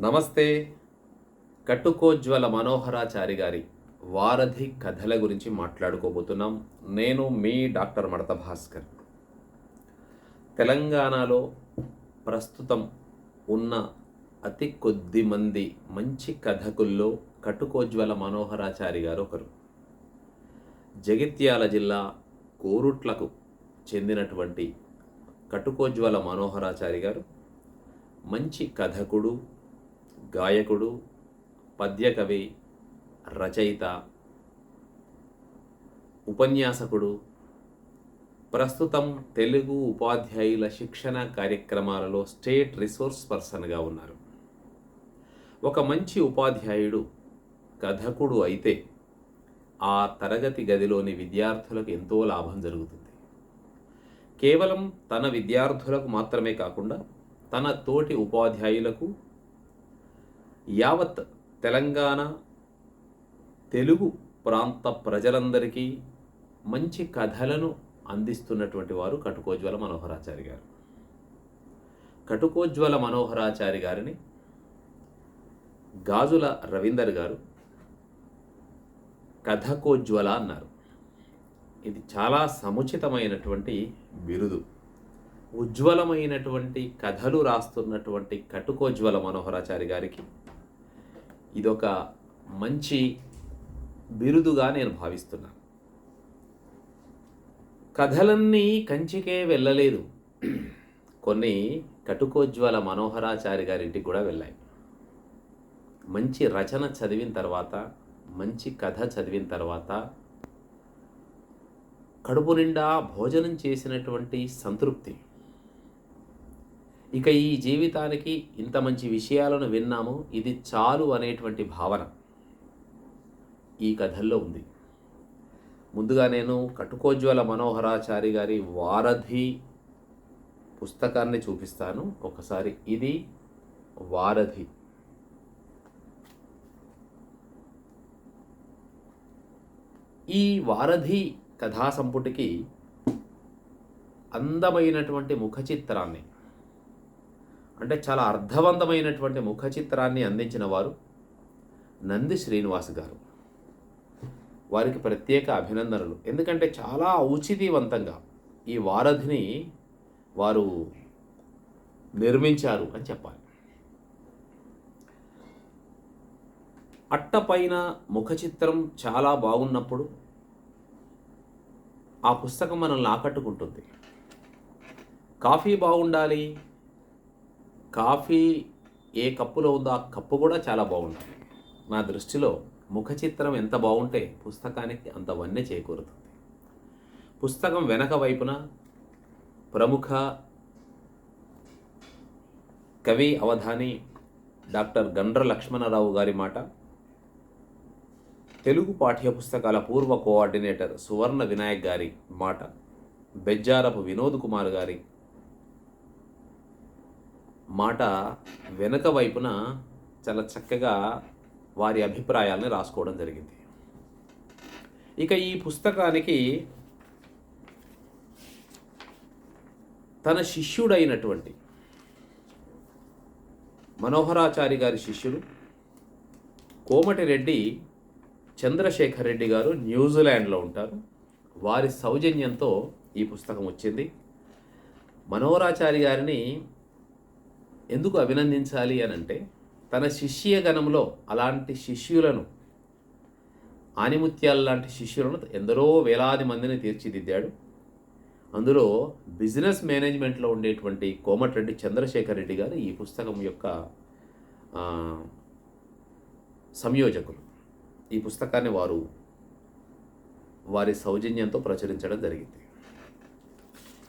నమస్తే. కట్టుకోజ్వల మనోహరాచారి గారి వారధి కథల గురించి మాట్లాడుకోబోతున్నాం. నేను మీ డాక్టర్ మడత భాస్కర్. తెలంగాణలో ప్రస్తుతం ఉన్న అతి కొద్ది మంది మంచి కథకుల్లో కటుకోజ్వల మనోహరాచారి గారు ఒకరు. జగిత్యాల జిల్లా కోరుట్లకు చెందినటువంటి కటుకోజ్వల మనోహరాచారి గారు మంచి కథకుడు గాయకుడు పద్యకవి రచయిత ఉపన్యాసకుడు ప్రస్తుతం తెలుగు ఉపాధ్యాయుల శిక్షణ కార్యక్రమాలలో స్టేట్ రిసోర్స్ పర్సన్గా ఉన్నారు. ఒక మంచి ఉపాధ్యాయుడు కథకుడు అయితే ఆ తరగతి గదిలోని విద్యార్థులకు ఎంతో లాభం జరుగుతుంది. కేవలం తన విద్యార్థులకు మాత్రమే కాకుండా తన తోటి ఉపాధ్యాయులకు యావత్ తెలంగాణ తెలుగు ప్రాంత ప్రజలందరికీ మంచి కథలను అందిస్తున్నటువంటి వారు కటుకోజ్వల మనోహరాచారి గారు. కటుకోజ్వల మనోహరాచారి గారిని గాజుల రవీందర్ గారు కథకోజ్వల అన్నారు. ఇది చాలా సముచితమైనటువంటి బిరుదు. ఉజ్వలమైనటువంటి కథలు రాస్తున్నటువంటి కటుకోజ్వల మనోహరాచారి గారికి ఇదొక మంచి బిరుదుగా నేను భావిస్తున్నాను. కథలన్నీ కంచికే వెళ్ళలేదు. కొన్ని కటుకోజ్వల మనోహరాచారి గారింటికి కూడా వెళ్ళాయి. మంచి రచన చదివిన తర్వాత మంచి కథ చదివిన తర్వాత కడుపు నిండా భోజనం చేసినటువంటి సంతృప్తి. ఇక ఈ జీవితానికి ఇంత మంచి విషయాలను విన్నాము ఇది చాలు అనేటువంటి భావన ఈ కథల్లో ఉంది. ముందుగా నేను కటుకోజ్వల మనోహరాచారి గారి వారధి పుస్తకాన్ని చూపిస్తాను. ఒకసారి ఇది వారధి. ఈ వారధి కథా సంపుటికి అందమైనటువంటి ముఖ చిత్రాన్ని అంటే చాలా అర్థవంతమైనటువంటి ముఖ చిత్రాన్ని అందించిన వారు నంది శ్రీనివాస్ గారు. వారికి ప్రత్యేక అభినందనలు. ఎందుకంటే చాలా ఔచితీవంతంగా ఈ వారధిని వారు నిర్మించారు అని చెప్పాలి. అట్టపైన ముఖ చిత్రం చాలా బాగున్నప్పుడు ఆ పుస్తకం మనల్ని ఆకట్టుకుంటుంది. కాఫీ బాగుండాలి కాఫీ ఏ కప్పులో ఉందో ఆ కప్పు కూడా చాలా బాగుంటుంది. నా దృష్టిలో ముఖ చిత్రం ఎంత బాగుంటే పుస్తకానికి అంత వన్నె చేకూరుతుంది. పుస్తకం వెనక వైపున ప్రముఖ కవి అవధాని డాక్టర్ గండ్ర లక్ష్మణరావు గారి మాట తెలుగు పాఠ్యపుస్తకాల పూర్వ కోఆర్డినేటర్ సువర్ణ వినాయక్ గారి మాట బెజ్జారపు వినోద్ కుమార్ గారి మాట వెనుక వైపున చాలా చక్కగా వారి అభిప్రాయాలని రాసుకోవడం జరిగింది. ఇక ఈ పుస్తకానికి తన శిష్యుడైనటువంటి మనోహరాచారి గారి శిష్యుడు కోమటిరెడ్డి చంద్రశేఖర్ రెడ్డి గారు న్యూజిలాండ్లో ఉంటారు. వారి సౌజన్యంతో ఈ పుస్తకం వచ్చింది. మనోహరాచారి గారిని ఎందుకు అభినందించాలి అని అంటే తన శిష్య గణంలో అలాంటి శిష్యులను ఆనిముత్యాల లాంటి శిష్యులను ఎందరో వేలాది మందిని తీర్చిదిద్దాడు. అందులో బిజినెస్ మేనేజ్మెంట్లో ఉండేటువంటి కోమటిరెడ్డి చంద్రశేఖర్ రెడ్డి గారు ఈ పుస్తకం యొక్క సంయోజకులు. ఈ పుస్తకాన్ని వారు వారి సౌజన్యంతో ప్రచురించడం జరిగింది.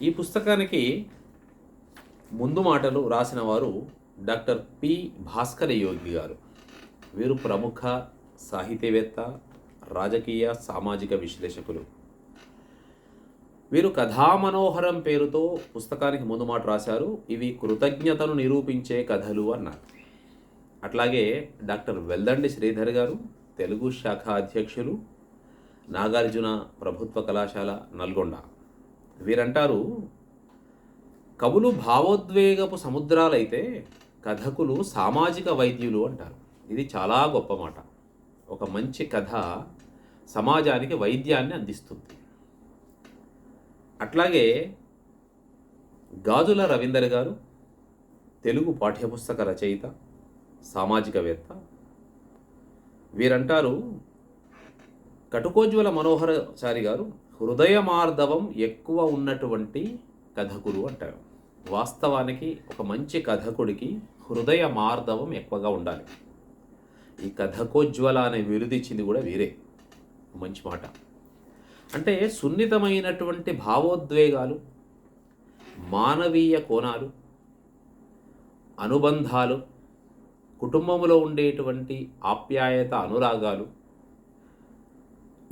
ఈ పుస్తకానికి ముందు మాటలు రాసిన వారు డాక్టర్ పి. భాస్కర యోగి గారు. వీరు ప్రముఖ సాహితీవేత్త రాజకీయ సామాజిక విశ్లేషకులు. వీరు కథామనోహరం పేరుతో పుస్తకానికి ముందు మాట రాశారు. ఇవి కృతజ్ఞతను నిరూపించే కథలు అన్నారు. అట్లాగే డాక్టర్ వెల్దండి శ్రీధర్ గారు తెలుగు శాఖ అధ్యక్షులు నాగార్జున ప్రభుత్వ కళాశాల నల్గొండ. వీరంటారు కవులు భావోద్వేగపు సముద్రాలైతే కథకులు సామాజిక వైద్యులు అంటారు. ఇది చాలా గొప్ప మాట. ఒక మంచి కథ సమాజానికి వైద్యాన్ని అందిస్తుంది. అట్లాగే గాజుల రవీందర్ గారు తెలుగు పాఠ్యపుస్తక రచయిత సామాజికవేత్త. వీరంటారు కటుకోజ్వల మనోహరచారి గారు హృదయ మార్ధవం ఎక్కువ ఉన్నటువంటి కథకులు అంటారు. వాస్తవానికి ఒక మంచి కథకుడికి హృదయ మార్దవం ఎక్కువగా ఉండాలి. ఈ కథకోజ్వల అనే విరుదిచ్చింది కూడా వీరే. మంచి మాట. అంటే సున్నితమైనటువంటి భావోద్వేగాలు మానవీయ కోణాలు అనుబంధాలు కుటుంబంలో ఉండేటువంటి ఆప్యాయత అనురాగాలు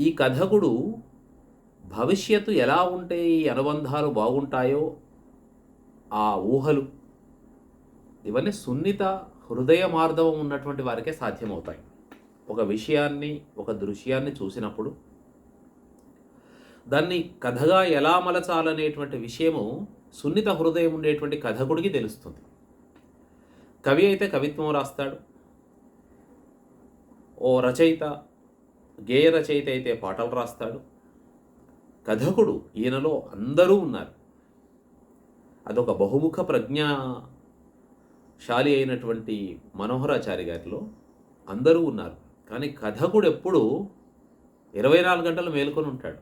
ఈ కథకుడు భవిష్యత్తు ఎలా ఉంటే ఈ అనుబంధాలు బాగుంటాయో ఆ ఊహలు ఇవన్నీ సున్నిత హృదయ మార్ధవం ఉన్నటువంటి వారికే సాధ్యమవుతాయి. ఒక విషయాన్ని ఒక దృశ్యాన్ని చూసినప్పుడు దాన్ని కథగా ఎలా మలచాలనేటువంటి విషయము సున్నిత హృదయం ఉండేటువంటి కథకుడికి తెలుస్తుంది. కవి అయితే కవిత్వం రాస్తాడు. ఓ రచయిత గేయ రచయిత అయితే పాటలు రాస్తాడు. కథకుడు ఈయనలో అందరూ ఉన్నారు. అదొక బహుముఖ ప్రజ్ఞాశాలి అయినటువంటి మనోహరాచారి గారిలో అందరూ ఉన్నారు. కానీ కథకుడు ఎప్పుడు ఇరవై నాలుగు గంటలు మేల్కొని ఉంటాడు.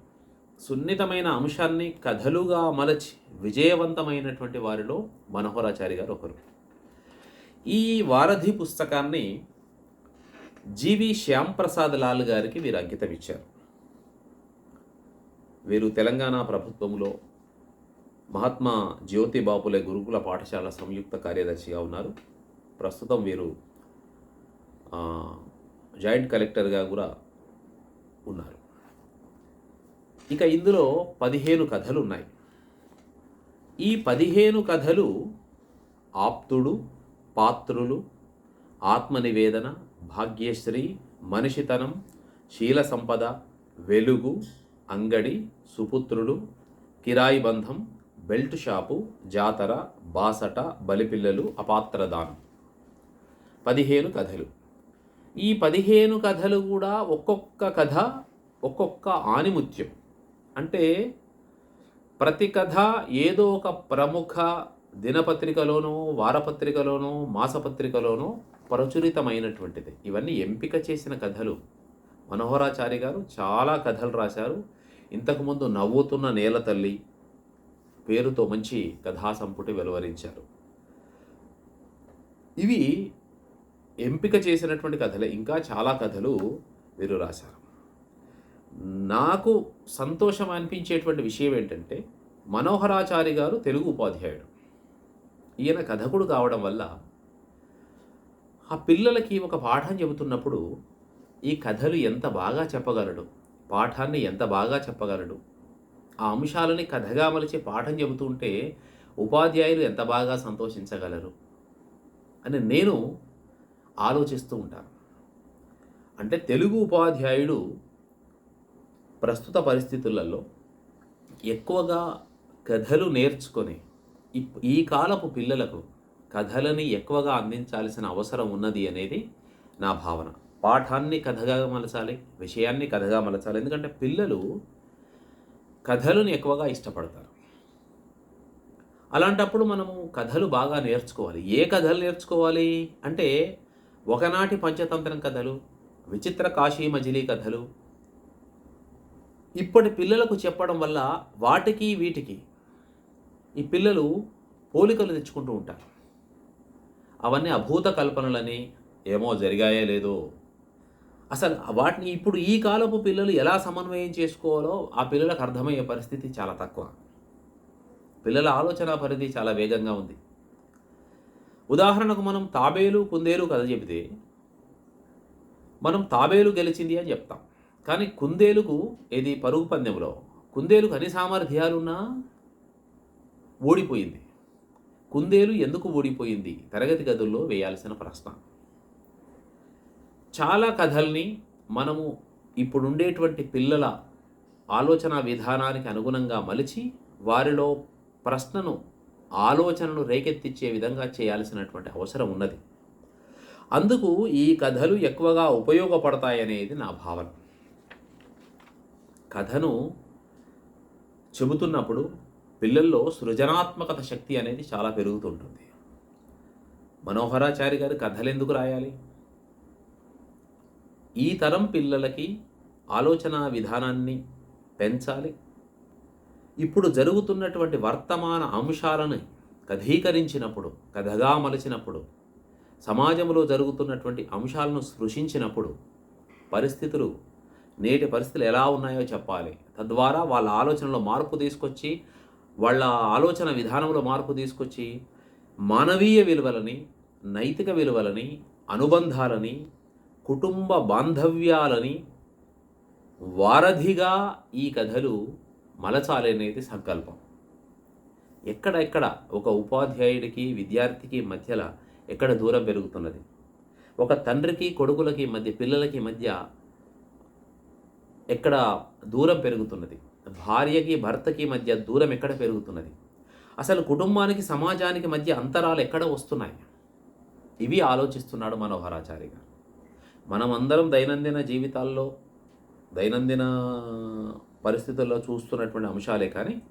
సున్నితమైన అంశాన్ని కథలుగా మలచి విజయవంతమైనటువంటి వారిలో మనోహరాచారి గారు ఒకరు. ఈ వారధి పుస్తకాన్ని జీవి శ్యాంప్రసాద్ లాల్ గారికి వీరు అంకితం ఇచ్చారు వీరు తెలంగాణ ప్రభుత్వంలో మహాత్మా జ్యోతి బాపులే గురుకుల పాఠశాల సంయుక్త కార్యదర్శిగా ఉన్నారు. ప్రస్తుతం వీరు జాయింట్ కలెక్టర్గా కూడా ఉన్నారు. ఇక ఇందులో పదిహేను కథలు ఉన్నాయి. ఈ పదిహేను కథలు ఆప్తుడు పాత్రులు ఆత్మనివేదన భాగ్యశ్రీ మనిషితనం శీల సంపద వెలుగు అంగడి సుపుత్రుడు కిరాయి బంధం బెల్ట్ షాపు జాతర బాసట బలిపిల్లలు అపాత్రదానం. పదిహేను కథలు. ఈ పదిహేను కథలు కూడా ఒక్కొక్క కథ ఒక్కొక్క ఆనిముత్యం. అంటే ప్రతి కథ ఏదో ఒక ప్రముఖ దినపత్రికలోనో వారపత్రికలోనో మాసపత్రికలోనో ప్రచురితమైనటువంటిది. ఇవన్నీ ఎంపిక చేసిన కథలు. మనోహరాచారి గారు చాలా కథలు రాశారు. ఇంతకుముందు నవ్వుతున్న నేల తల్లి పేరుతో మంచి కథా సంపుటి వెలువరించారు. ఇవి ఎంపిక చేసినటువంటి కథలే. ఇంకా చాలా కథలు వీరు రాశారు. నాకు సంతోషం అనిపించేటువంటి విషయం ఏంటంటే మనోహరాచారి గారు తెలుగు ఉపాధ్యాయుడు. ఈయన కథకుడు కావడం వల్ల ఆ పిల్లలకి ఒక పాఠం చెబుతున్నప్పుడు ఈ కథలు ఎంత బాగా చెప్పగలడు పాఠాన్ని ఎంత బాగా చెప్పగలడు ఆ అంశాలని కథగా మలిచి పాఠం చెబుతుంటే ఉపాధ్యాయులు ఎంత బాగా సంతోషించగలరు? అని నేను ఆలోచిస్తూ ఉంటాను. అంటే తెలుగు ఉపాధ్యాయుడు ప్రస్తుత పరిస్థితులలో ఎక్కువగా కథలు నేర్చుకొని ఈ కాలపు పిల్లలకు కథలని ఎక్కువగా అందించాల్సిన అవసరం ఉన్నది అనేది నా భావన. పాఠాన్ని కథగా మలచాలి విషయాన్ని కథగా మలచాలి. ఎందుకంటే పిల్లలు కథలను ఎక్కువగా ఇష్టపడతారు. అలాంటప్పుడు మనము కథలు బాగా నేర్చుకోవాలి. ఏ కథలు నేర్చుకోవాలి? అంటే ఒకనాటి పంచతంత్రం కథలు విచిత్ర కాశీ మజిలీ కథలు. ఇప్పటి పిల్లలకు చెప్పడం వల్ల వాటికి వీటికి ఈ పిల్లలు పోలికలు తెచ్చుకుంటూ ఉంటారు. అవన్నీ అభూత కల్పనలని ఏమో జరిగాయో లేదో అసలు వాటిని ఇప్పుడు ఈ కాలపు పిల్లలు ఎలా సమన్వయం చేసుకోవాలో ఆ పిల్లలకు అర్థమయ్యే పరిస్థితి చాలా తక్కువ. పిల్లల ఆలోచన పరిధి చాలా వేగంగా ఉంది. ఉదాహరణకు మనం తాబేలు కుందేలు కథ చెబితే మనం తాబేలు గెలిచింది అని చెప్తాం. కానీ కుందేలుకు ఏది పరుగు పందెంలో? కుందేలుకు అన్ని సామర్థ్యాలున్నా ఓడిపోయింది. కుందేలు ఎందుకు ఓడిపోయింది? తరగతి గదుల్లో వేయాల్సిన ప్రశ్న. చాలా కథల్ని మనము ఇప్పుడుండేటువంటి పిల్లల ఆలోచన విధానానికి అనుగుణంగా మలిచి వారిలో ప్రశ్నను ఆలోచనను రేకెత్తిచ్చే విధంగా చేయాల్సినటువంటి అవసరం ఉన్నది. అందుకు ఈ కథలు ఎక్కువగా ఉపయోగపడతాయనేది నా భావన. కథను చెబుతున్నప్పుడు పిల్లల్లో సృజనాత్మకత శక్తి అనేది చాలా పెరుగుతుంటుంది. మనోహరాచారి గారు కథలు ఎందుకు రాయాలి? ఈ తరం పిల్లలకి ఆలోచన విధానాన్ని పెంచాలి. ఇప్పుడు జరుగుతున్నటువంటి వర్తమాన అంశాలను కథీకరించినప్పుడు కథగా మలచినప్పుడు సమాజంలో జరుగుతున్నటువంటి అంశాలను స్పృశించినప్పుడు పరిస్థితులు నేటి పరిస్థితులు ఎలా ఉన్నాయో చెప్పాలి. తద్వారా వాళ్ళ ఆలోచనలో మార్పు తీసుకొచ్చి వాళ్ళ ఆలోచన విధానంలో మార్పు తీసుకొచ్చి మానవీయ విలువలని నైతిక విలువలని అనుబంధాలని కుటుంబ బాంధవ్యాలని వారధిగా ఈ కథలు మలచాలనేది సంకల్పం. ఎక్కడ ఎక్కడ ఒక ఉపాధ్యాయుడికి విద్యార్థికి మధ్యలో ఎక్కడ దూరం పెరుగుతున్నది? ఒక తండ్రికి కొడుకులకి మధ్య పిల్లలకి మధ్య ఎక్కడ దూరం పెరుగుతున్నది? భార్యకి భర్తకి మధ్య దూరం ఎక్కడ పెరుగుతున్నది? అసలు కుటుంబానికి సమాజానికి మధ్య అంతరాలు ఎక్కడ వస్తున్నాయి? ఇవి ఆలోచిస్తున్నాడు మనోహరాచారి గారు. మనమందరం దైనందిన జీవితాల్లో దైనందిన పరిస్థితుల్లో చూస్తున్నటువంటి అంశాలే కానీ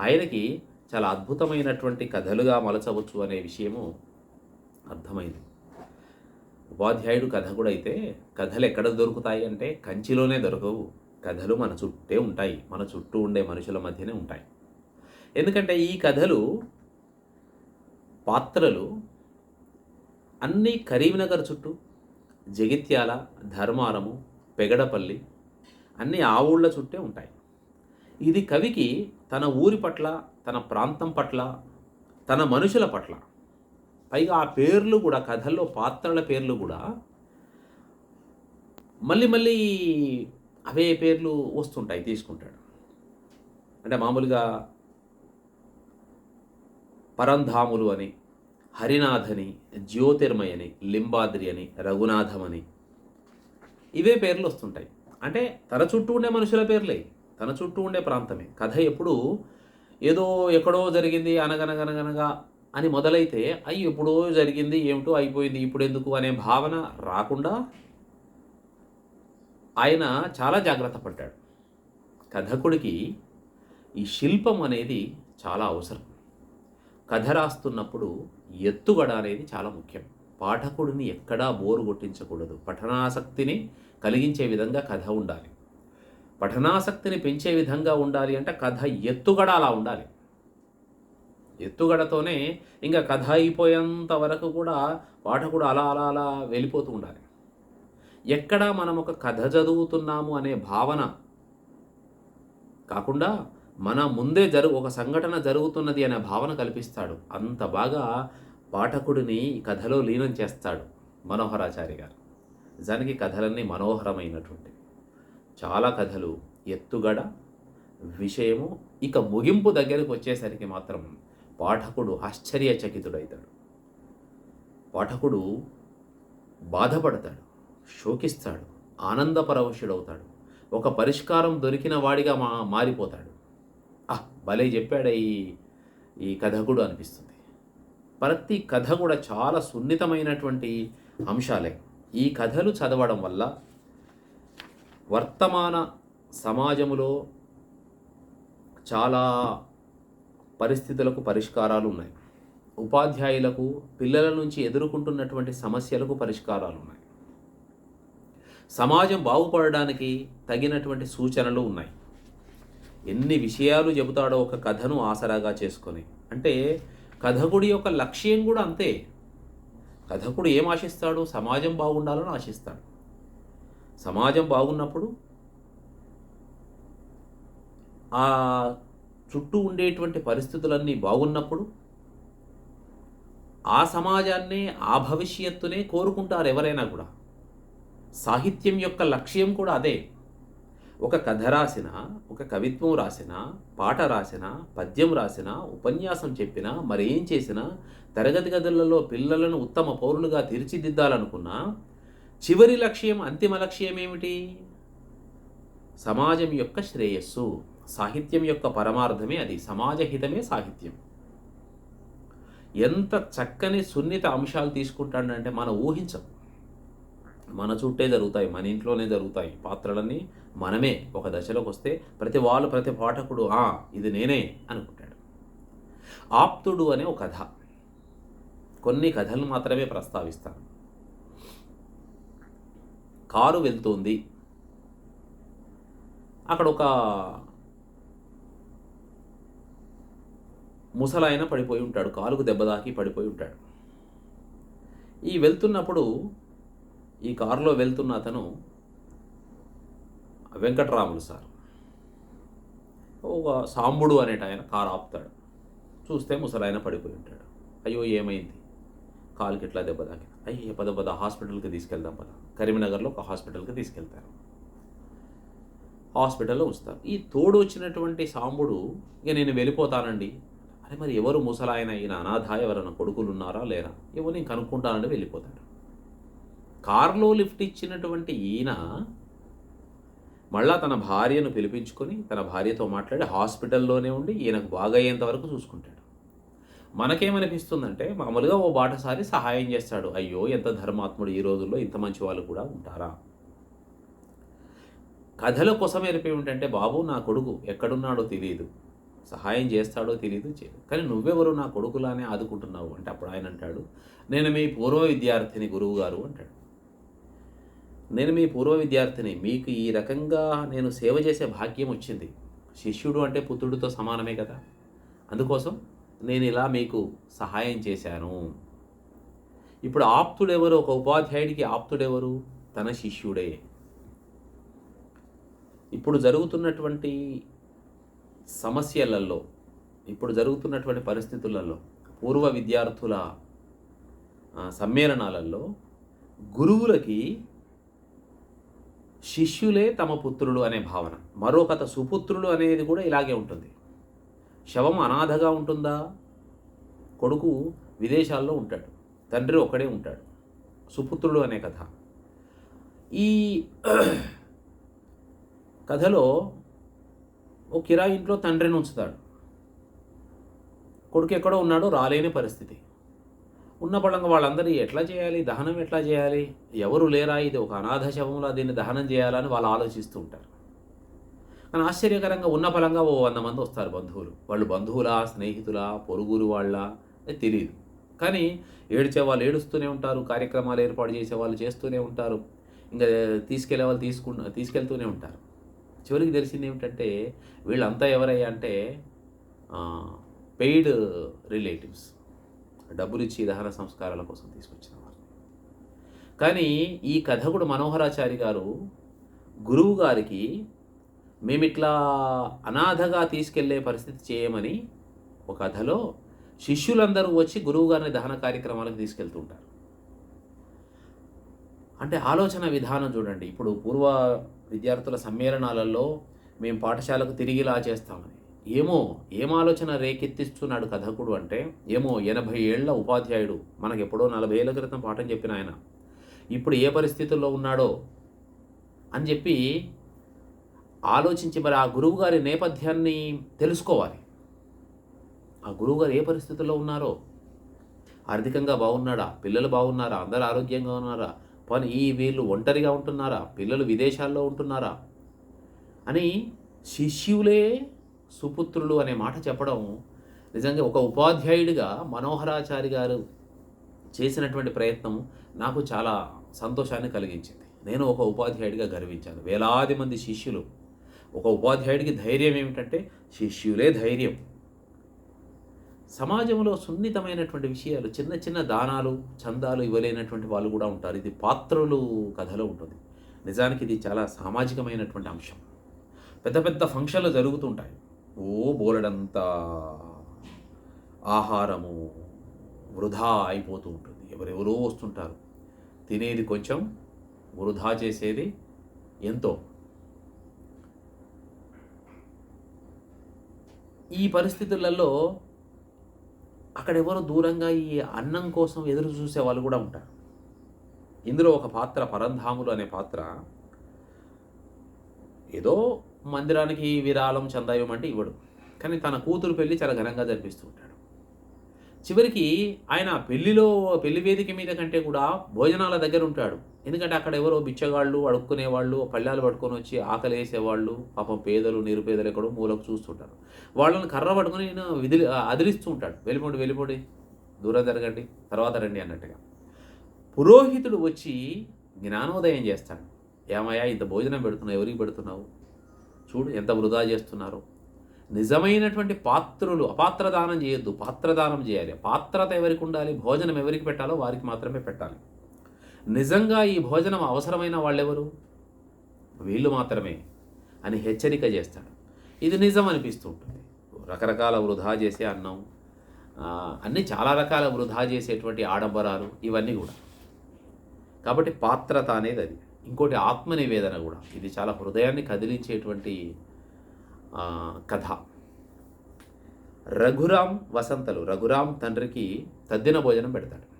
ఆయనకి చాలా అద్భుతమైనటువంటి కథలుగా మలచవచ్చు అనే విషయము అర్థమైంది. ఉపాధ్యాయుడు కథ కూడా అయితే కథలు ఎక్కడ దొరుకుతాయి అంటే కంచిలోనే దొరకవు. కథలు మన చుట్టే ఉంటాయి. మన చుట్టూ ఉండే మనుషుల మధ్యనే ఉంటాయి. ఎందుకంటే ఈ కథలు పాత్రలు అన్నీ కరీంనగర్ చుట్టూ జగిత్యాల ధర్మారము పెగడపల్లి అన్నీ ఆ ఊళ్ళ చుట్టే ఉంటాయి. ఇది కవికి తన ఊరి పట్ల తన ప్రాంతం పట్ల తన మనుషుల పట్ల పైగా ఆ పేర్లు కూడా కథల్లో పాత్రల పేర్లు కూడా మళ్ళీ మళ్ళీ అవే పేర్లు వస్తుంటాయి తీసుకుంటాడు. అంటే మామూలుగా పరంధాములు అని హరినాథని జ్యోతిర్మయని లింబాద్రి అని రఘునాథం అని ఇవే పేర్లు వస్తుంటాయి. అంటే తన చుట్టూ ఉండే మనుషుల పేర్లే తన చుట్టూ ఉండే ప్రాంతమే. కథ ఎప్పుడు ఏదో ఎక్కడో జరిగింది అనగనగనగనగా అని మొదలైతే అయ్యి ఎప్పుడో జరిగింది ఏమిటో అయిపోయింది ఇప్పుడు ఎందుకు అనే భావన రాకుండా ఆయన చాలా జాగ్రత్త పడ్డాడు. కథకుడికి ఈ శిల్పం అనేది చాలా అవసరం. కథ రాస్తున్నప్పుడు ఎత్తుగడ అనేది చాలా ముఖ్యం. పాఠకుడిని ఎక్కడా బోరు కొట్టించకూడదు. పఠనాసక్తిని కలిగించే విధంగా కథ ఉండాలి. పఠనాసక్తిని పెంచే విధంగా ఉండాలి అంటే కథ ఎత్తుగడ అలా ఉండాలి. ఎత్తుగడతోనే ఇంకా కథ అయిపోయేంత వరకు కూడా పాఠకుడు అలా అలా అలా వెళ్ళిపోతూ ఉండాలి. ఎక్కడ మనం ఒక కథ చదువుతున్నాము అనే భావన కాకుండా మన ముందే జరుగు ఒక సంఘటన జరుగుతున్నది అనే భావన కల్పిస్తాడు. అంత బాగా పాఠకుడిని ఈ కథలో లీనం చేస్తాడు మనోహరాచారి గారు. నిజానికి కథలన్నీ మనోహరమైనటువంటి. చాలా కథలు ఎత్తుగడ విషయము ఇక ముగింపు దగ్గరకు వచ్చేసరికి మాత్రం పాఠకుడు ఆశ్చర్యచకితుడవుతాడు పాఠకుడు బాధపడతాడు శోకిస్తాడు ఆనందపరవశుడవుతాడు. ఒక పరిష్కారం దొరికిన వాడిగా మా మారిపోతాడు. ఆ భలే చెప్పాడు ఈ ఈ కథకుడు అనిపిస్తుంది. ప్రతి కథ కూడా చాలా సున్నితమైనటువంటి అంశాలే. ఈ కథలు చదవడం వల్ల వర్తమాన సమాజంలో చాలా పరిస్థితులకు పరిష్కారాలు ఉన్నాయి. ఉపాధ్యాయులకు పిల్లల నుంచి ఎదుర్కొంటున్నటువంటి సమస్యలకు పరిష్కారాలు ఉన్నాయి. సమాజం బాగుపడడానికి తగినటువంటి సూచనలు ఉన్నాయి. ఎన్ని విషయాలు చెబుతాడో ఒక కథను ఆసరాగా చేసుకొని. అంటే కథకుడి యొక్క లక్ష్యం కూడా అంతే. కథకుడు ఏం ఆశిస్తాడు? సమాజం బాగుండాలని ఆశిస్తాడు. సమాజం బాగున్నప్పుడు ఆ చుట్టూ ఉండేటువంటి పరిస్థితులన్నీ బాగున్నప్పుడు ఆ సమాజాన్నే ఆ భవిష్యత్తునే కోరుకుంటారు ఎవరైనా కూడా. సాహిత్యం యొక్క లక్ష్యం కూడా అదే. ఒక కథ రాసిన ఒక కవిత్వం రాసిన పాట రాసిన పద్యం రాసిన ఉపన్యాసం చెప్పినా మరేం చేసినా తరగతి గదులలో పిల్లలను ఉత్తమ పౌరులుగా తీర్చిదిద్దాలనుకున్నా చివరి లక్ష్యం అంతిమ లక్ష్యం ఏమిటి? సమాజం యొక్క శ్రేయస్సు సాహిత్యం యొక్క పరమార్థమే అది సమాజ హితమే సాహిత్యం. ఎంత చక్కని సున్నిత అంశాలు తీసుకుంటాడంటే మనం ఊహించం. మన చుట్టే జరుగుతాయి మన ఇంట్లోనే జరుగుతాయి పాత్రలన్నీ మనమే ఒక దశలోకి వస్తే ప్రతి వాళ్ళు ప్రతి పాఠకుడు ఆ ఇది నేనే అనుకుంటాడు. ఆప్తుడు అనే ఒక కథ. కొన్ని కథలు మాత్రమే ప్రస్తావిస్తాను. కారు వెళ్తుంది. అక్కడ ఒక ముసలాయన పడిపోయి ఉంటాడు. కాలుకు దెబ్బదాకి పడిపోయి ఉంటాడు. ఈ వెళ్తున్నప్పుడు ఈ కారులో వెళ్తున్న అతను వెంకట్రాములు సార్. ఒక సాంబుడు అనేట ఆయన కారు ఆపుతాడు. చూస్తే ముసలాయన పడిపోయి ఉంటాడు. అయ్యో ఏమైంది? కాలుకి ఇట్లా దెబ్బ తాకింది? అయ్యే పద పద హాస్పిటల్కి తీసుకెళ్దాం పద. కరీంనగర్లో ఒక హాస్పిటల్కి తీసుకెళ్తారు. హాస్పిటల్లో ఉంచుతారు. ఈ తోడు వచ్చినటువంటి సాంబుడు ఇక నేను వెళ్ళిపోతానండి. అరే మరి ఎవరు ముసలాయన? ఈయన అనాథ ఎవరైనా కొడుకులు ఉన్నారా లేరా? ఏమో నేను కనుక్కుంటానండి వెళ్ళిపోతాడు. కారులో లిఫ్ట్ ఇచ్చినటువంటి ఈయన మళ్ళా తన భార్యను పిలిపించుకొని తన భార్యతో మాట్లాడి హాస్పిటల్లోనే ఉండి ఈయనకు బాగయ్యేంత వరకు చూసుకుంటాడు. మనకేమనిపిస్తుందంటే మామూలుగా ఓ బాటసారి సహాయం చేస్తాడు. అయ్యో ఎంత ధర్మాత్ముడు ఈ రోజుల్లో ఇంత మంచి వాళ్ళు కూడా ఉంటారా? కథల కోసం ఎరిపి బాబు నా కొడుకు ఎక్కడున్నాడో తెలియదు సహాయం చేస్తాడో తెలియదు చేయదు కానీ నువ్వెవరు నా కొడుకులానే ఆదుకుంటున్నావు. అంటే అప్పుడు ఆయన అంటాడు నేను మీ పూర్వ విద్యార్థిని గురువు గారు అంటాడు. నేను మీ పూర్వ విద్యార్థిని. మీకు ఈ రకంగా నేను సేవ చేసే భాగ్యం వచ్చింది. శిష్యుడు అంటే పుత్రుడితో సమానమే కదా. అందుకోసం నేను ఇలా మీకు సహాయం చేశాను. ఇప్పుడు ఆప్తుడెవరు? ఒక ఉపాధ్యాయుడికి ఆప్తుడెవరు? తన శిష్యుడే. ఇప్పుడు జరుగుతున్నటువంటి సమస్యలలో ఇప్పుడు జరుగుతున్నటువంటి పరిస్థితులలో పూర్వ విద్యార్థుల సమ్మేళనాలలో గురువులకి శిష్యులే తమ పుత్రులు అనే భావన. మరో కథ సుపుత్రులు అనేది కూడా ఇలాగే ఉంటుంది. శవం అనాథగా ఉంటుందా? కొడుకు విదేశాల్లో ఉంటాడు. తండ్రి ఒక్కడే ఉంటాడు. సుపుత్రుడు అనే కథ. ఈ కథలో ఓ కిరాయి ఇంట్లో తండ్రిని ఉంచుతాడు. కొడుకు ఎక్కడో ఉన్నాడో రాలేని పరిస్థితి. ఉన్న పళ్ళంగా వాళ్ళందరూ ఎట్లా చేయాలి? దహనం ఎట్లా చేయాలి? ఎవరు లేరా? ఇది ఒక అనాథ శవంలా దీన్ని దహనం చేయాలని వాళ్ళు ఆలోచిస్తూ ఉంటారు. కానీ ఆశ్చర్యకరంగా ఉన్న పలంగా ఓ వంద మంది వస్తారు బంధువులు. వాళ్ళు బంధువులా స్నేహితులా పొరుగురు వాళ్ళ? అది తెలియదు కానీ ఏడ్చే వాళ్ళు ఏడుస్తూనే ఉంటారు కార్యక్రమాలు ఏర్పాటు చేసే వాళ్ళు చేస్తూనే ఉంటారు. ఇంకా తీసుకెళ్ళే వాళ్ళు తీసుకు తీసుకెళ్తూనే ఉంటారు. చివరికి తెలిసింది ఏమిటంటే వీళ్ళంతా ఎవరయ్యా అంటే పెయిడ్ రిలేటివ్స్. డబ్బులిచ్చి దహన సంస్కారాల కోసం తీసుకొచ్చిన వారు. కానీ ఈ కథకుడు మనోహరాచారి గారు గురువు గారికి మేమిట్లా అనాథగా తీసుకెళ్ళే పరిస్థితి చేయమని ఒక కథలో శిష్యులందరూ వచ్చి గురువు గారిని దహన కార్యక్రమాలకు తీసుకెళ్తుంటారు అంటే ఆలోచన విధానం చూడండి. ఇప్పుడు పూర్వ విద్యార్థుల సమ్మేళనాలలో మేము పాఠశాలకు తిరిగి ఇలా చేస్తామని. ఏమో ఏం ఆలోచన రేకెత్తిస్తున్నాడు కథకుడు అంటే ఏమో ఎనభై ఏళ్ళ ఉపాధ్యాయుడు మనకు ఎప్పుడో నలభై ఏళ్ళ క్రితం పాఠం చెప్పిన ఆయన. ఇప్పుడు ఏ పరిస్థితుల్లో ఉన్నాడో అని చెప్పి ఆలోచించి మరి ఆ గురువు గారి నేపథ్యాన్ని తెలుసుకోవాలి. ఆ గురువు గారు ఏ పరిస్థితుల్లో ఉన్నారో? ఆర్థికంగా బాగున్నాడా? పిల్లలు బాగున్నారా? అందరు ఆరోగ్యంగా ఉన్నారా? పని ఈ వీళ్ళు ఒంటరిగా ఉంటున్నారా? పిల్లలు విదేశాల్లో ఉంటున్నారా? అని శిష్యులే సుపుత్రులు అనే మాట చెప్పడం నిజంగా ఒక ఉపాధ్యాయుడిగా మనోహరాచారి గారు చేసినటువంటి ప్రయత్నం నాకు చాలా సంతోషాన్ని కలిగించింది. నేను ఒక ఉపాధ్యాయుడిగా గర్వించాను. వేలాది మంది శిష్యులు. ఒక ఉపాధ్యాయుడికి ధైర్యం ఏమిటంటే శిష్యులే ధైర్యం. సమాజంలో సున్నితమైనటువంటి విషయాలు చిన్న చిన్న దానాలు చందాలు ఇవ్వలేనటువంటి వాళ్ళు కూడా ఉంటారు. ఇది పాత్రలు కథలో ఉంటుంది. నిజానికి ఇది చాలా సామాజికమైనటువంటి అంశం. పెద్ద పెద్ద ఫంక్షన్లు జరుగుతుంటాయి. ఓ బోలెడంత ఆహారము వృధా అయిపోతూ ఉంటుంది. ఎవరెవరో వస్తుంటారు. తినేది కొంచెం వృధా చేసేది ఎంతో. ఈ పరిస్థితులలో అక్కడ ఎవరో దూరంగా ఈ అన్నం కోసం ఎదురు చూసే వాళ్ళు కూడా ఉంటారు. ఇందులో ఒక పాత్ర పరంధాములు అనే పాత్ర ఏదో మందిరానికి విరాళం చందా ఇవ్వడు. కానీ తన కూతురు పెళ్ళి చాలా ఘనంగా జరిపిస్తూ ఉంటాడు. చివరికి ఆయన పెళ్ళిలో పెళ్ళి వేదిక మీద కంటే కూడా భోజనాల దగ్గర ఉంటాడు. ఎందుకంటే అక్కడ ఎవరో బిచ్చగాళ్ళు అడుక్కునే వాళ్ళు పళ్ళాలు పట్టుకొని వచ్చి ఆకలి వేసేవాళ్ళు పాపం పేదలు నిరుపేదలు ఎక్కడో మూలకు చూస్తుంటారు. వాళ్ళని కర్ర పట్టుకొని నేను విదిలి అదిలిస్తూ ఉంటాడు. వెళ్ళిపోండి వెళ్ళిపోండి దూరం జరగండి తర్వాత రండి అన్నట్టుగా. పురోహితుడు వచ్చి జ్ఞానోదయం చేస్తాడు. ఏమయ్యా ఇంత భోజనం పెడుతున్నావు ఎవరికి పెడుతున్నావు? చూడు ఎంత వృధా చేస్తున్నారు. నిజమైనటువంటి పాత్రులు అపాత్రదానం చేయొద్దు పాత్రదానం చేయాలి. పాత్రత ఎవరికి ఉండాలి? భోజనం ఎవరికి పెట్టాలో వారికి మాత్రమే పెట్టాలి. నిజంగా ఈ భోజనం అవసరమైన వాళ్ళెవరు? వీళ్ళు మాత్రమే అని హెచ్చరిక చేస్తాడు. ఇది నిజం అనిపిస్తూ ఉంటుంది రకరకాల వృధా చేసే అన్నం అన్నీ చాలా రకాల వృధా చేసేటువంటి ఆడంబరాలు ఇవన్నీ కూడా. కాబట్టి పాత్రత అనేది అది. ఇంకోటి ఆత్మ నివేదన కూడా. ఇది చాలా హృదయాన్ని కదిలించేటువంటి కథ. రఘురామ్ వసంతలు. రఘురామ్ తండ్రికి తద్దిన భోజనం పెడతాడు.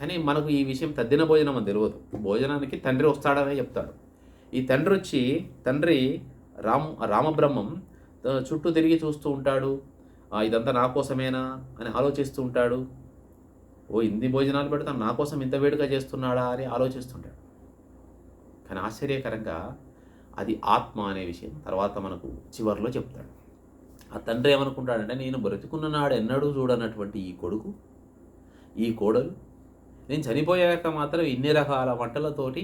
కానీ మనకు ఈ విషయం తద్దిన భోజనం అని తెలియదు. భోజనానికి తండ్రి వస్తాడనే చెప్తాడు. ఈ తండ్రి వచ్చి తండ్రి రామ్ రామబ్రహ్మం చుట్టూ తిరిగి చూస్తూ ఉంటాడు. ఇదంతా నా కోసమేనా? అని ఆలోచిస్తూ ఉంటాడు. ఓ ఇన్ని భోజనాలు పెడతాను. నా కోసం ఇంత వేడుక చేస్తున్నాడా? అని ఆలోచిస్తుంటాడు. కానీ ఆశ్చర్యకరంగా అది ఆత్మ అనే విషయం తర్వాత మనకు చివరిలో చెప్తాడు. ఆ తండ్రి ఏమనుకుంటాడంటే నేను బ్రతుకున్ననాడు ఎన్నడూ చూడనటువంటి ఈ కొడుకు ఈ కోడలు నేను చనిపోయాక మాత్రం ఇన్ని రకాల వంటలతోటి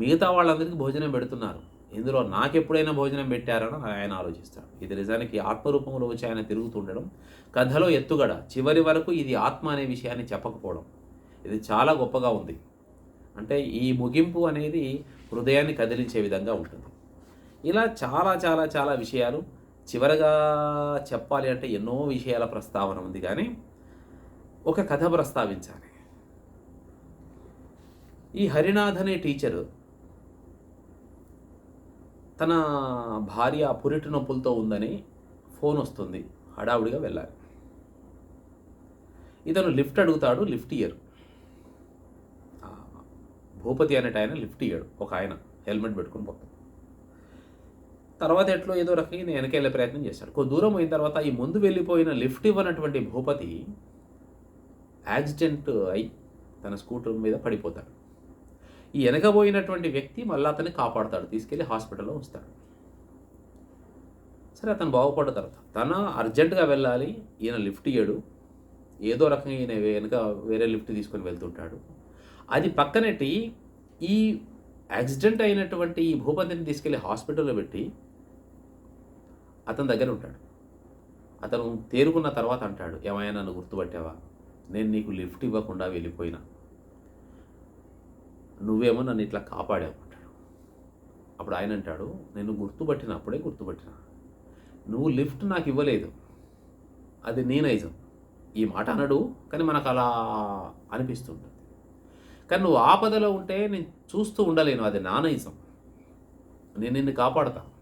మిగతా వాళ్ళందరికీ భోజనం పెడుతున్నారు. ఇందులో నాకెప్పుడైనా భోజనం పెట్టారని ఆయన ఆలోచిస్తాడు. ఇది నిజానికి ఆత్మరూపంలో వచ్చి ఆయన తిరుగుతుండడం కథలో ఎత్తుగడ చివరి వరకు ఇది ఆత్మ అనే విషయాన్ని చెప్పకపోవడం. ఇది చాలా గొప్పగా ఉంది. అంటే ఈ ముగింపు అనేది హృదయాన్ని కదిలించే విధంగా ఉంటుంది. ఇలా చాలా చాలా చాలా విషయాలు చివరగా చెప్పాలి అంటే ఎన్నో విషయాల ప్రస్తావన ఉంది కానీ ఒక కథ ప్రస్తావించాలి. ఈ హరినాథ్ అనే టీచరు తన భార్య పురిటి నొప్పులతో ఉందని ఫోన్ వస్తుంది. హడావుడిగా వెళ్ళాలి. ఇతను లిఫ్ట్ అడుగుతాడు లిఫ్ట్ ఇయ్యరు. భూపతి అనేట ఆయన లిఫ్ట్ ఇయ్యాడు ఒక ఆయన హెల్మెట్ పెట్టుకుని పోతాడు తర్వాత ఎట్లో ఏదో రకంగా నేను వెనకెళ్ళే ప్రయత్నం చేశాడు. కొద్ది దూరం అయిన తర్వాత ఈ ముందు వెళ్ళిపోయిన లిఫ్ట్ ఇవ్వనటువంటి భూపతి యాక్సిడెంట్ అయి తన స్కూటర్ మీద పడిపోతాడు. ఈ వెనకబోయినటువంటి వ్యక్తి మళ్ళీ అతన్ని కాపాడుతాడు తీసుకెళ్ళి హాస్పిటల్లో ఉంచుతాడు. సరే అతను బాగుపడ్డ తర్వాత తన అర్జెంటుగా వెళ్ళాలి ఈయన లిఫ్ట్ ఇయ్యడు ఏదో రకంగా ఈయన వెనక వేరే లిఫ్ట్ తీసుకొని వెళ్తుంటాడు. అది పక్కనెట్టి ఈ యాక్సిడెంట్ అయినటువంటి ఈ భూపతిని తీసుకెళ్ళి హాస్పిటల్లో పెట్టి అతని దగ్గర ఉంటాడు. అతను తేరుకున్న తర్వాత అంటాడు ఏమైనా నన్ను గుర్తుపట్టావా? నేను నీకు లిఫ్ట్ ఇవ్వకుండా వెళ్ళిపోయినా. నువ్వేమో నన్ను ఇట్లా కాపాడావు అంటాడు. అప్పుడు ఆయన అంటాడు నేను గుర్తుపట్టినప్పుడే గుర్తుపట్టిన. నువ్వు లిఫ్ట్ నాకు ఇవ్వలేదు. అది నీ నైజం ఈ మాట అనడు కానీ మనకు అలా అనిపిస్తుంటుంది. కానీ నువ్వు ఆపదలో ఉంటే నేను చూస్తూ ఉండలేను. అది నా నేను నిన్ను కాపాడతాను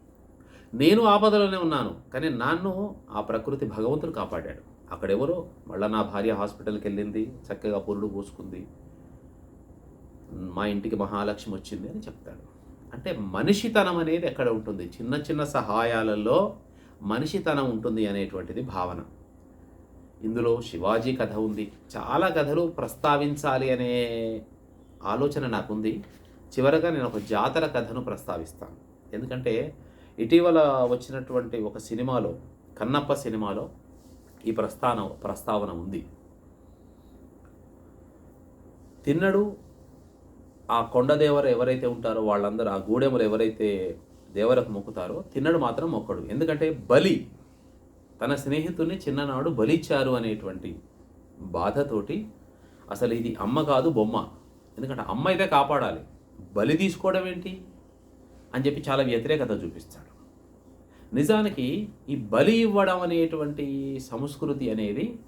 నేను ఆపదలోనే ఉన్నాను. కానీ నన్ను ఆ ప్రకృతి భగవంతుడు కాపాడాడు. అక్కడెవరో? మళ్ళీ నా భార్య హాస్పిటల్కి వెళ్ళింది. చక్కగా పురుడు పూసుకుంది. మా ఇంటికి మహాలక్ష్మి వచ్చింది అని చెప్తాడు. అంటే మనిషితనం అనేది ఎక్కడ ఉంటుంది? చిన్న చిన్న సహాయాలలో మనిషితనం ఉంటుంది అనేటువంటిది భావన. ఇందులో శివాజీ కథ ఉంది. చాలా కథలు ప్రస్తావించాలి అనే ఆలోచన నాకుంది. చివరగా నేను ఒక జాతర కథను ప్రస్తావిస్తాను. ఎందుకంటే ఇటీవల వచ్చినటువంటి ఒక సినిమాలో కన్నప్ప సినిమాలో ఈ ప్రస్థాన ప్రస్తావన ఉంది. తిన్నడు ఆ కొండ దేవర ఎవరైతే ఉంటారో వాళ్ళందరూ ఆ గూడెములు ఎవరైతే దేవరకు మొక్కుతారో తిన్నడు మాత్రం మొక్కడు. ఎందుకంటే బలి తన స్నేహితుడిని చిన్ననాడు బలిచ్చారు అనేటువంటి బాధతోటి అసలు ఇది అమ్మ కాదు బొమ్మ. ఎందుకంటే అమ్మ కాపాడాలి. బలి తీసుకోవడం ఏంటి? అని చెప్పి చాలా వ్యతిరేకత చూపిస్తాడు. నిజానికి ఈ బలి ఇవ్వడం అనేటువంటి సంస్కృతి అనేది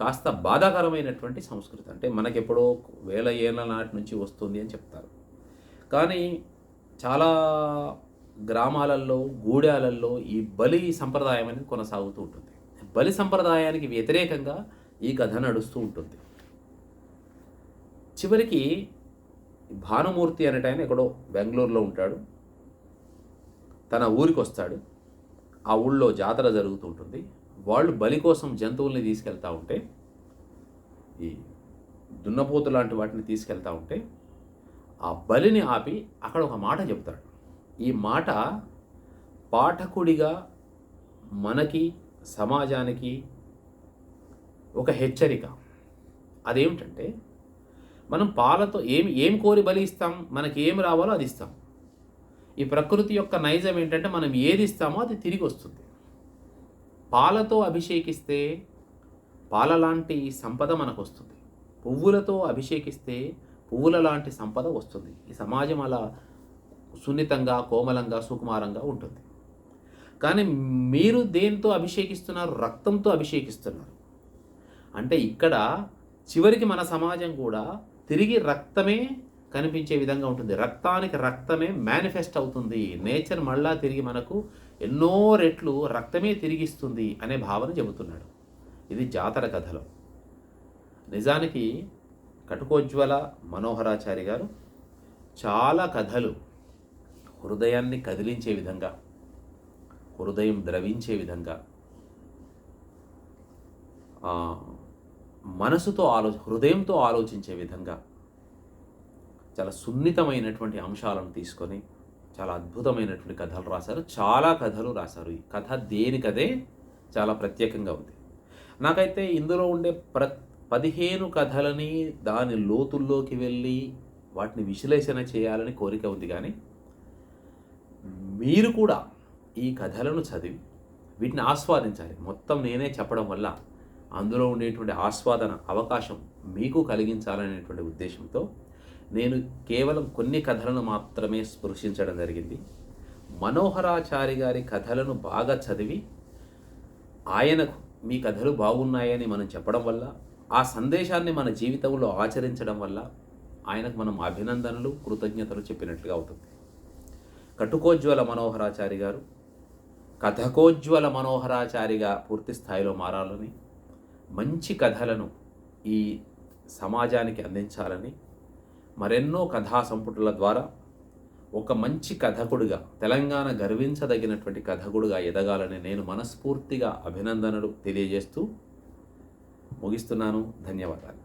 కాస్త బాధాకరమైనటువంటి సంస్కృతి. అంటే మనకెప్పుడో వేల ఏళ్ళ నాటి నుంచి వస్తుంది అని చెప్తారు. కానీ చాలా గ్రామాలలో గూడాలలో ఈ బలి సంప్రదాయం అనేది కొనసాగుతూ ఉంటుంది. బలి సంప్రదాయానికి వ్యతిరేకంగా ఈ కథ నడుస్తూ ఉంటుంది. చివరికి భానుమూర్తి అనేట ఆయన ఎక్కడో బెంగళూరులో ఉంటాడు. తన ఊరికి వస్తాడు. ఆ ఊళ్ళో జాతర జరుగుతూ ఉంటుంది. వాళ్ళు బలి కోసం జంతువుల్ని తీసుకెళ్తా ఉంటే ఈ దున్నపోతు లాంటి వాటిని తీసుకెళ్తా ఉంటే ఆ బలిని ఆపి అక్కడ ఒక మాట చెప్తాడు. ఈ మాట పాఠకుడిగా మనకి సమాజానికి ఒక హెచ్చరిక. అదేమిటంటే మనం పాలతో ఏం ఏం కోరి బలి ఇస్తాం? మనకి ఏం రావాలో అది ఇస్తాం. ఈ ప్రకృతి యొక్క నైజం ఏంటంటే మనం ఏది ఇస్తామో అది తిరిగి వస్తుంది. పాలతో అభిషేకిస్తే పాల లాంటి సంపద మనకు వస్తుంది. పువ్వులతో అభిషేకిస్తే పువ్వుల లాంటి సంపద వస్తుంది. ఈ సమాజం అలా సున్నితంగా కోమలంగా సుకుమారంగా ఉంటుంది. కానీ మీరు దేంతో అభిషేకిస్తున్నారు? రక్తంతో అభిషేకిస్తున్నారు. అంటే ఇక్కడ చివరికి మన సమాజం కూడా తిరిగి రక్తమే కనిపించే విధంగా ఉంటుంది. రక్తానికి రక్తమే మేనిఫెస్ట్ అవుతుంది. నేచర్ మళ్ళా తిరిగి మనకు ఎన్నో రెట్లు రక్తమే తిరిగిస్తుంది అనే భావన చెబుతున్నాడు. ఇది జాతర కథలో. నిజానికి కటుకోజ్వల మనోహరాచారి గారు చాలా కథలు హృదయాన్ని కదిలించే విధంగా హృదయం ద్రవించే విధంగా మనసుతో ఆలో హృదయంతో ఆలోచించే విధంగా చాలా సున్నితమైనటువంటి అంశాలను తీసుకొని చాలా అద్భుతమైనటువంటి కథలు రాశారు. చాలా కథలు రాశారు. ఈ కథ దేనికదే చాలా ప్రత్యేకంగా ఉంది. నాకైతే ఇందులో ఉండే ప్ర పదిహేను కథలని దాని లోతుల్లోకి వెళ్ళి వాటిని విశ్లేషణ చేయాలని కోరిక ఉంది కానీ మీరు కూడా ఈ కథలను చదివి వీటిని ఆస్వాదించాలి. మొత్తం నేనే చెప్పడం వల్ల అందులో ఉండేటువంటి ఆస్వాదన అవకాశం మీకు కలిగించాలనేటువంటి ఉద్దేశంతో నేను కేవలం కొన్ని కథలను మాత్రమే స్పృశించడం జరిగింది. మనోహరాచారి గారి కథలను బాగా చదివి ఆయనకు మీ కథలు బాగున్నాయని మనం చెప్పడం వల్ల ఆ సందేశాన్ని మన జీవితంలో ఆచరించడం వల్ల ఆయనకు మనం అభినందనలు కృతజ్ఞతలు చెప్పినట్లుగా అవుతుంది. కటుకోజ్వల మనోహరాచారి గారు కథకోజ్వల మనోహరాచారిగా పూర్తి స్థాయిలో మారాలని మంచి కథలను ఈ సమాజానికి అందించాలని మరెన్నో కథా సంపుటుల ద్వారా ఒక మంచి కథకుడిగా తెలంగాణ గర్వించదగినటువంటి కథకుడిగా ఎదగాలని నేను మనస్ఫూర్తిగా అభినందనలు తెలియజేస్తూ ముగిస్తున్నాను. ధన్యవాదాలు.